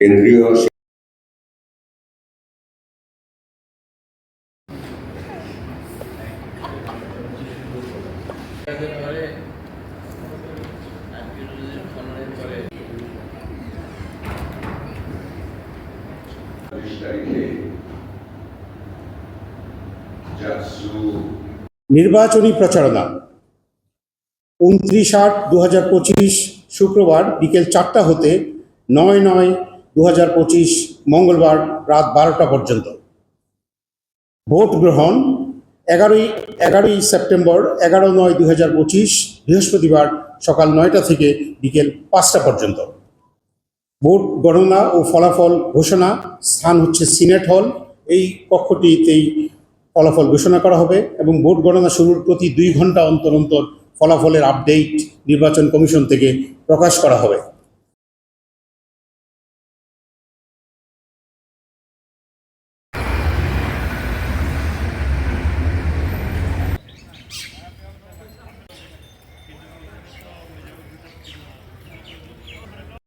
কেন্দ্রীয় তারিখে নির্বাচনী প্রচারণা। উনত্রিশ আট দু হাজার পঁচিশ শুক্রবার বিকেল চারটা হতে নয় নয় দু হাজার পঁচিশ মঙ্গলবার রাত বারোটা পর্যন্ত। ভোট গ্রহণ এগারোই এগারোই সেপ্টেম্বর এগারো নয় দু হাজার পঁচিশ বৃহস্পতিবার সকাল নয়টা থেকে বিকেল পাঁচটা পর্যন্ত। ভোট গণনা ও ফলাফল ঘোষণা স্থান হচ্ছে সিনেট হল। এই কক্ষটিতেই ফলাফল ঘোষণা করা হবে এবং ভোট গণনা শুরুর প্রতি দুই ঘণ্টা অন্তর অন্তর ফলাফলের আপডেট নির্বাচন কমিশন থেকে প্রকাশ করা হবে।